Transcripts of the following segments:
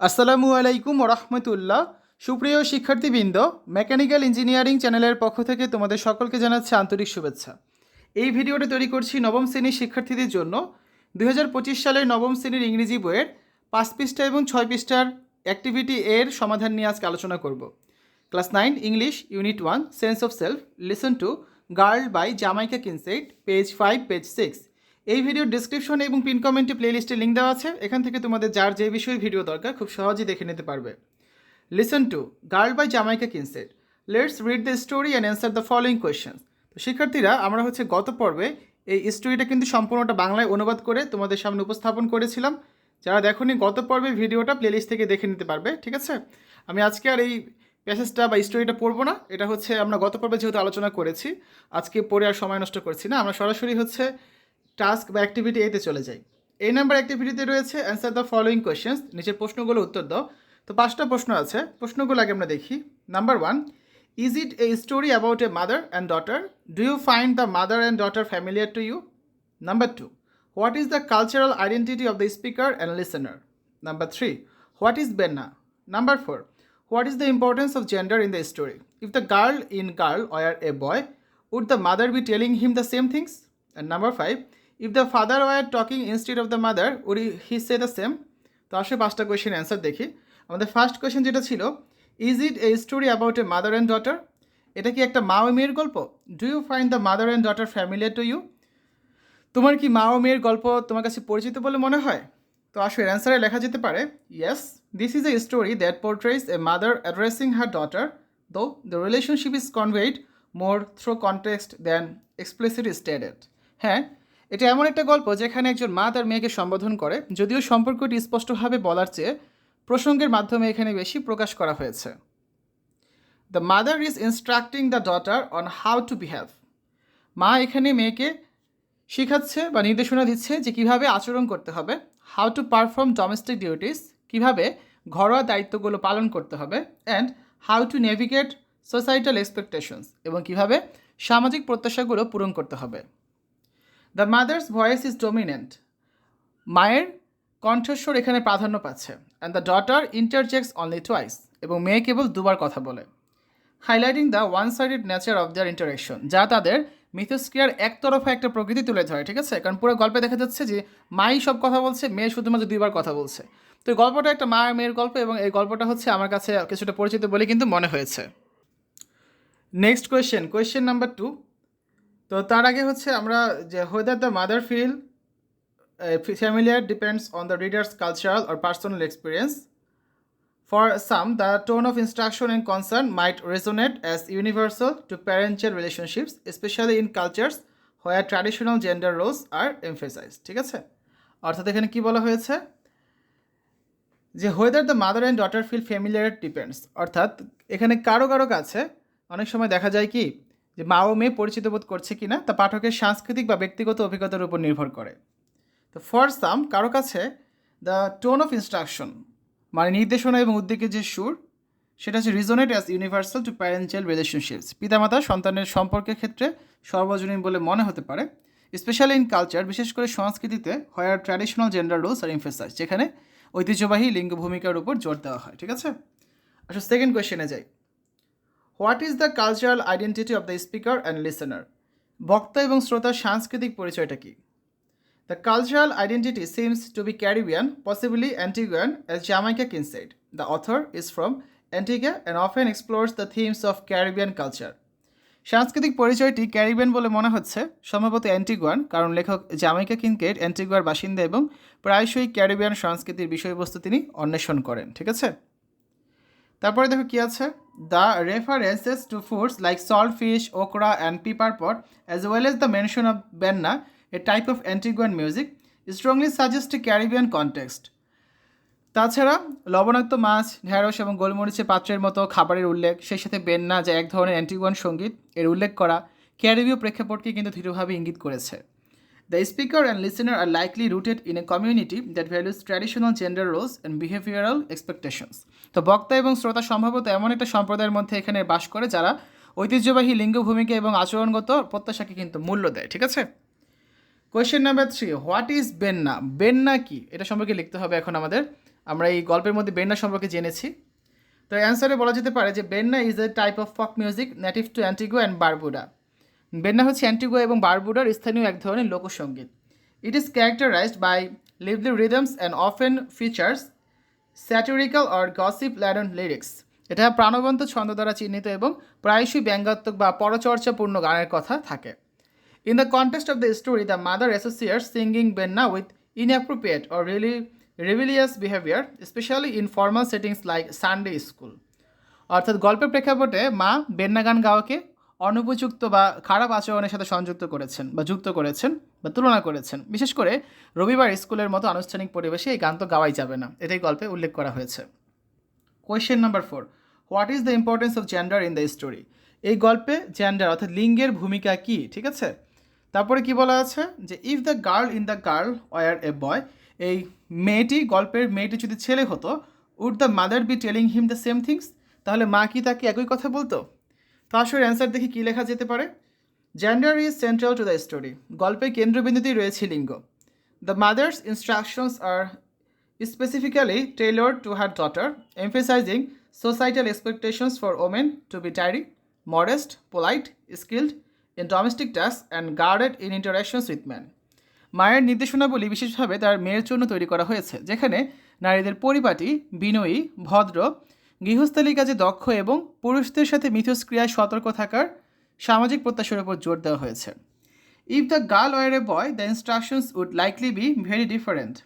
আসসালামু আলাইকুম রহমতুল্লাহ সুপ্রিয় শিক্ষার্থীবৃন্দ, মেকানিক্যাল ইঞ্জিনিয়ারিং চ্যানেলের পক্ষ থেকে তোমাদের সকলকে জানাচ্ছি আন্তরিক শুভেচ্ছা। এই ভিডিওটা তৈরি করছি নবম শ্রেণির শিক্ষার্থীদের জন্য। দু হাজার পঁচিশ সালের নবম শ্রেণির ইংরেজি বইয়ের পাঁচ পৃষ্ঠা এবং ছয় পৃষ্ঠার অ্যাক্টিভিটি এর সমাধান নিয়ে আজকে আলোচনা করব। Class nine, English, unit one, sense of self, listen to girl by Jamaica Kincaid, page five, page six. এই ভিডিওর ডিসক্রিপশনে এবং পিন কমেন্টে প্লেলিস্টে লিঙ্ক দেওয়া আছে। এখান থেকে তোমাদের যার যে বিষয়ে ভিডিও দরকার, খুব সহজেই দেখে নিতে পারবে। Listen to girl by Jamaica Kincaid let's read the story and answer the following question তো শিক্ষার্থীরা, আমরা হচ্ছে গত পর্বে এই স্টোরিটা কিন্তু সম্পূর্ণটা বাংলায় অনুবাদ করে তোমাদের সামনে উপস্থাপন করেছিলাম। যারা দেখোনি, গত পর্বে ভিডিওটা প্লেলিস্ট থেকে দেখে নিতে পারবে, ঠিক আছে? আমি আজকে আর এই প্যাসেজটা বা স্টোরিটা পড়ব না। এটা হচ্ছে আমরা গত পর্বে যেহেতু আলোচনা করেছি, আজকে পড়ে আর সময় নষ্ট করছি না। আমরা সরাসরি হচ্ছে টাস্ক বা অ্যাক্টিভিটি এতে চলে যাই এই নাম্বার অ্যাক্টিভিটিতে রয়েছে অ্যান্সার দ্য ফলোয়িং কোয়েশ্চেন্স নিচের প্রশ্নগুলো উত্তর দাও। তো পাঁচটা প্রশ্ন আছে, প্রশ্নগুলো আগে আমরা দেখি। Number one is it a story about a mother and daughter do you find the mother and daughter familiar to you number two what is the cultural identity of the speaker and listener number three what is benna number four what is the importance of gender in the story if the girl in girl were a boy would the mother be telling him the same things and number five if the father were talking instead of the mother would he say the same তো আসলে পাঁচটা question answer দেখি। আমাদের first question যেটা ছিল is it a story about a mother and daughter এটা কি একটা মা ও মেয়ের গল্প? Do you find the mother and daughter familiar to you তোমার কি মা ও মেয়ের গল্প তোমার কাছে পরিচিত বলে মনে হয়? তো আসলে অ্যান্সারে লেখা যেতে পারে yes this is a story that portrays a mother addressing her daughter though the relationship is conveyed more through context than explicitly stated হ্যাঁ এটা এমন একটা গল্প যেখানে একজন মা তার মেয়েকে সম্বোধন করে, যদিও সম্পর্কটি স্পষ্টভাবে বলার চেয়ে প্রসঙ্গের মাধ্যমে এখানে বেশি প্রকাশ করা হয়েছে। The mother is instructing the daughter on how to behave মা এখানে মেয়েকে শেখাচ্ছে বা নির্দেশনা দিচ্ছে যে কীভাবে আচরণ করতে হবে how to perform domestic duties কীভাবে ঘরোয়া দায়িত্বগুলো পালন করতে হবে and how to navigate societal expectations এবং কীভাবে সামাজিক প্রত্যাশাগুলো পূরণ করতে হবে। The mother's voice is dominant মায়ের কণ্ঠস্বর এখানে প্রাধান্য পাচ্ছে and the daughter interjects only twice এবং মেয়ে কেবল দুবার কথা বলে highlighting the one sided nature of their interaction যা তাদের মিথস্ক্রিয়ার একতরফা একটা প্রকৃতি তুলে ধরে, ঠিক আছে? কারণ পুরো গল্পে দেখা যাচ্ছে যে মাই সব কথা বলছে, মেয়ে শুধুমাত্র দুইবার কথা বলছে। তো এই গল্পটা একটা মা মেয়ের গল্প, এবং এই গল্পটা হচ্ছে আমার কাছে কিছুটা পরিচিত বলে কিন্তু মনে হয়েছে। Next question question number two তো তার আগে হচ্ছে আমরা যে whether the mother feel familiar depends on the reader's cultural or personal experience for some the tone of instruction and concern might resonate as universal to parental relationships especially in cultures where traditional gender roles are emphasize ঠিক আছে? অর্থাৎ এখানে কী বলা হয়েছে? যে whether the mother and daughter feel familiar depends অর্থাৎ এখানে কারও কারও কাছে অনেক সময় দেখা যায় কি যে মা ও মেয়ে পরিচিত বোধ করছে কিনা তা পাঠকের সাংস্কৃতিক বা ব্যক্তিগত অভিজ্ঞতার উপর নির্ভর করে। তো ফর সাম কারও কাছে দ্য টোন অফ ইনস্ট্রাকশন মানে নির্দেশনা এবং উদ্যোগের যে সুর, সেটা হচ্ছে resonate as universal to parental relationships পিতামাতা সন্তানের সম্পর্কের ক্ষেত্রে সর্বজনীন বলে মনে হতে পারে স্পেশালি ইন কালচার বিশেষ করে সংস্কৃতিতে where traditional gender roles are emphasize যেখানে ঐতিহ্যবাহী লিঙ্গ ভূমিকার উপর জোর দেওয়া হয়, ঠিক আছে? আচ্ছা সেকেন্ড কোয়েশ্চেনে যাই। What is the cultural identity of the speaker and listener বক্তা এবং শ্রোতার সাংস্কৃতিক পরিচয়টা কী The cultural identity seems to be Caribbean, possibly Antiguan, as Jamaica Kin said. The author is from Antigua and often the themes of Caribbean culture. সাংস্কৃতিক পরিচয়টি Caribbean বলে মনে হচ্ছে সম্ভবত অ্যান্টিগুয়ান কারণ লেখক জামাইকা কিনকেট অ্যান্টিগুয়ার বাসিন্দা এবং প্রায়শই ক্যারিবিয়ান সংস্কৃতির বিষয়বস্তু তিনি অন্বেষণ করেন ঠিক আছে তারপরে দেখো কি আছে the references to foods like salt fish okra and pepper pot as well as the mention of benna a type of Antiguan music strongly suggest a Caribbean context তাছাড়া লবণাক্ত মাছ ঢ্যাঁড়স এবং গোলমরিচের পাত্রের মতো খাবারের উল্লেখ, সেই সাথে বেন্না, যা এক ধরনের অ্যান্টিগুয়ান সংগীত, এর উল্লেখ করা ক্যারিবীয় প্রেক্ষাপটকে কিন্তু দৃঢ়ভাবে ইঙ্গিত করেছে। The speaker and listener are likely rooted in a community that values traditional gender roles and behavioral expectations তো বক্তা এবং শ্রোতা সম্ভবত এমন একটা সম্প্রদায়ের মধ্যে এখানে বাস করে যারা ঐতিহ্যবাহী লিঙ্গ ভূমিকা এবং আচরণগত প্রত্যাশাকে কিন্তু মূল্য দেয়, ঠিক আছে? Question number three what is benna benna কি? এটা সম্পর্কে লিখতে হবে এখন আমাদের। আমরা এই গল্পের মধ্যে বেন্না সম্পর্কে জেনেছি। তো অ্যান্সারে বলা যেতে পারে যে benna is a type of folk music native to Antigua and Barbuda benna হচ্ছে অ্যান্টিগো এবং বারবুডার স্থানীয় এক ধরনের লোকসঙ্গীত। It is characterized by lively rhythms and often features satirical or gossip laden lyrics এটা প্রাণবন্ত ছন্দ দ্বারা চিহ্নিত এবং প্রায়শই ব্যঙ্গাত্মক বা পরচর্চাপূর্ণ গানের কথা থাকে। In the context of the story the mother associates singing benna with inappropriate or really rebellious behavior, especially in formal settings like Sunday school. অর্থাৎ গল্পের প্রেক্ষাপটে মা বেন্না গান গাওয়াকে অনুপযুক্ত বা খারাপ আচরণের সাথে সংযুক্ত করেছেন বা যুক্ত করেছেন বা তুলনা করেছেন। বিশেষ করে রবিবার স্কুলের মতো আনুষ্ঠানিক পরিবেশে এই গান তো গাওয়াই যাবে না, এটাই গল্পে উল্লেখ করা হয়েছে। Question number four what is the importance of gender in the story এই গল্পে জেন্ডার অর্থাৎ লিঙ্গের ভূমিকা কি, ঠিক আছে? তারপরে কি বলা আছে? যে if the girl in the girl were a boy এই মেয়েটি, গল্পের মেয়েটি যদি ছেলে হতো would the mother be telling him the same things তাহলে মা কি তাকে একই কথা বলতো? তো আসলে অ্যান্সার দেখি কী লেখা যেতে পারে। Gender is central to the story গল্পের কেন্দ্রবিন্দুতেই রয়েছে লিঙ্গ। The mother's instructions are specifically tailor to her daughter emphasizing societal expectations for women to be tidy modest polite skilled in domestic task and guarded in interactions with man মায়ের নির্দেশনাবলী বিশেষভাবে তার মেয়ের জন্য তৈরি করা হয়েছে, যেখানে নারীদের পরিপাটি, বিনয়ী, ভদ্র গৃহস্থালী কাজে দক্ষ এবং পুরুষদের সাথে মিথস্ক্রিয়ায় সতর্ক থাকার সামাজিক প্রত্যাশার উপর জোর দেওয়া হয়েছে। If the girl were a boy the instructions would likely be very different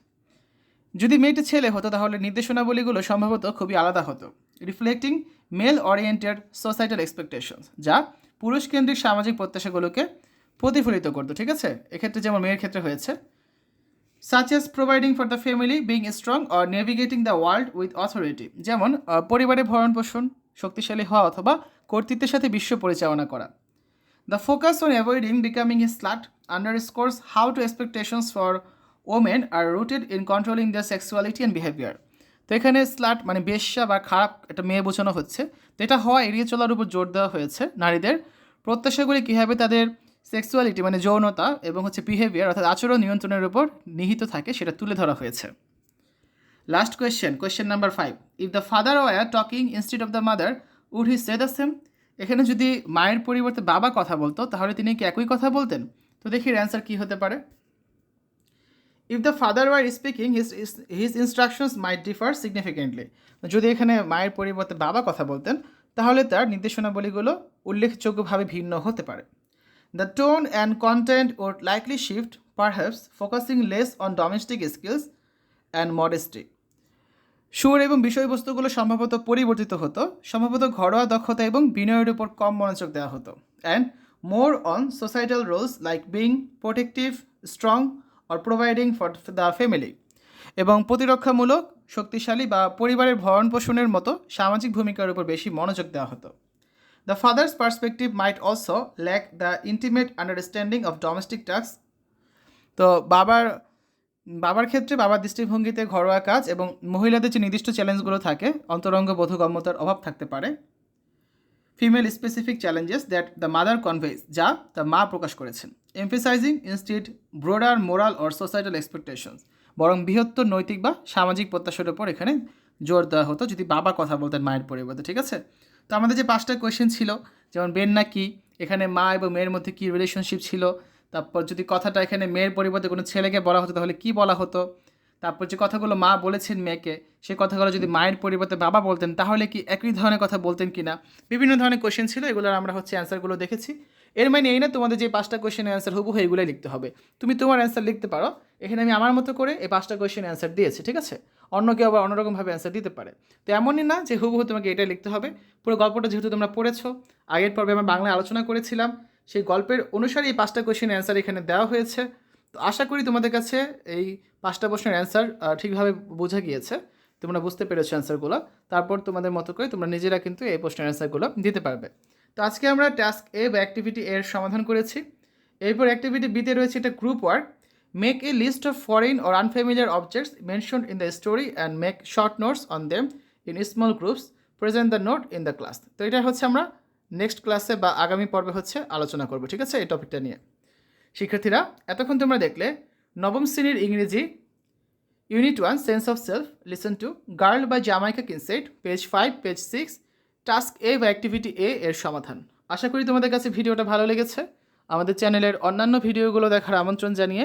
যদি মেয়েটি ছেলে হতো, তাহলে নির্দেশনাবলীগুলো সম্ভবত খুবই আলাদা হতো। Reflecting male oriented societal expectations যা পুরুষকেন্দ্রিক সামাজিক প্রত্যাশাগুলোকে প্রতিফলিত করতো, ঠিক আছে? এক্ষেত্রে যেমন মেয়ের ক্ষেত্রে হয়েছে such as providing for the family being strong or navigating the world with authority যেমন পরিবারে ভরণ পোষণ, শক্তিশালী হওয়া অথবা কর্তৃত্বের সাথে বিশ্ব পরিচালনা করা। The focus on avoiding becoming a slut underscores how to expectations for women are rooted in controlling their sexuality and behavior. তো এখানে স্লাট মানে বেশ্যা বা খারাপ একটা মেয়ে বোঝানো হচ্ছে। তো এটা হওয়া, এড়িয়ে চলার উপর জোর দেওয়া হয়েছে নারীদের। প্রত্যাশাগুলি কীভাবে তাদের সেক্সুয়ালিটি মানে যৌনতা এবং হচ্ছে বিহেভিয়ার অর্থাৎ আচরণ নিয়ন্ত্রণের উপর নিহিত থাকে, সেটা তুলে ধরা হয়েছে। Last question question number five if the father were talking instead of the mother would he say the same এখানে যদি মায়ের পরিবর্তে বাবা কথা বলতো, তাহলে তিনি কি একই কথা বলতেন? তো দেখি অ্যান্সার কী হতে পারে। If the father were speaking his his instructions might differ significantly যদি এখানে মায়ের পরিবর্তে বাবা কথা বলতেন, তাহলে তার নির্দেশনাবলীগুলো উল্লেখযোগ্যভাবে ভিন্ন হতে পারে। The tone and content would likely shift perhaps focusing less on domestic skills and modesty সুর এবং বিষয়বস্তুগুলো সম্ভবত পরিবর্তিত হতো, সম্ভবত ঘরোয়া দক্ষতা এবং বিনয়ের উপর কম মনোযোগ দেওয়া হতো and more on societal roles like being protective strong or providing for the family এবং প্রতিরক্ষামূলক, শক্তিশালী বা পরিবারের ভরণ পোষণের মতো সামাজিক ভূমিকার উপর বেশি মনোযোগ দেওয়া হতো। The father's perspective might also lack the intimate understanding of domestic task তো বাবার বাবার ক্ষেত্রে বাবার দৃষ্টিভঙ্গিতে ঘরোয়া কাজ এবং মহিলাদের যে নির্দিষ্ট চ্যালেঞ্জগুলো থাকে, অন্তরঙ্গ বোধগম্যতার অভাব থাকতে পারে। Female specific challenges that the mother conveys যা দ্য মা প্রকাশ করেছেন। Emphasizing instead broader moral or societal expectations বরং বৃহত্তর নৈতিক বা সামাজিক প্রত্যাশার উপর এখানে জোর দেওয়া হতো যদি বাবা কথা বলতেন মায়ের পরিবর্তে, ঠিক আছে? তো আমাদের যে পাঁচটা কোয়েশ্চেন ছিল, যেমন বেন না কি, এখানে মা এবং মেয়ের মধ্যে কী রিলেশনশিপ ছিল, তারপর যদি কথাটা এখানে মেয়ের পরিবর্তে কোনো ছেলেকে বলা হতো তাহলে কি বলা হতো, তারপর যে কথাগুলো মা বলেছেন মেয়েকে সেই কথাগুলো যদি মায়ের পরিবর্তে বাবা বলতেন, তাহলে কি একই ধরনের কথা বলতেন কি না বিভিন্ন ধরনের কোয়েশ্চেন ছিল, এগুলোর আমরা হচ্ছে অ্যান্সারগুলো দেখেছি। এর মানে এই না, তোমাদের যে পাঁচটা কোয়েশ্চেনের অ্যান্সার হবু এগুলোই লিখতে হবে। তুমি তোমার অ্যান্সার লিখতে পারো, এখানে আমি আমার মতো করে এই পাঁচটা কোয়েশ্চেনের অ্যান্সার দিয়েছি, ঠিক আছে? অন্য কেউ আবার অন্যরকমভাবে অ্যান্সার দিতে পারে। তো এমনই না যে হুবহু তোমাকে এটাই লিখতে হবে। পুরো গল্পটা যেহেতু তোমরা পড়েছো, আগের পর্বে আমরা বাংলায় আলোচনা করেছিলাম, সেই গল্পের অনুসারে এই পাঁচটা কোয়েশ্চেনের অ্যান্সার এখানে দেওয়া হয়েছে। তো আশা করি তোমাদের কাছে এই পাঁচটা প্রশ্নের অ্যান্সার ঠিকভাবে বোঝা গিয়েছে। তোমরা বুঝতে পেরেছ অ্যান্সারগুলো তারপর তোমাদের মতো করে তোমরা নিজেরা কিন্তু এই প্রশ্নের অ্যান্সারগুলো দিতে পারবে। তো আজকে আমরা টাস্ক এ বা অ্যাক্টিভিটি এর সমাধান করেছি। এরপর অ্যাক্টিভিটি বিতে রয়েছে এটা group work make a list of foreign or unfamiliar objects mention in the story and make short notes on them in small groups present the note in the class তো এটা হচ্ছে আমরা নেক্সট ক্লাসে বা আগামী পর্বে হচ্ছে আলোচনা করব, ঠিক আছে? এই টপিকটা নিয়ে। শিক্ষার্থীরা, এতক্ষণ তোমরা দেখলে নবম শ্রেণির ইংরেজি unit one sense of self listen to girl বা Jamaica Kincaid page five page six task A বা অ্যাক্টিভিটি এ এর সমাধান। আশা করি তোমাদের কাছে ভিডিওটা ভালো লেগেছে। আমাদের চ্যানেলের অন্যান্য ভিডিওগুলো দেখার আমন্ত্রণ জানিয়ে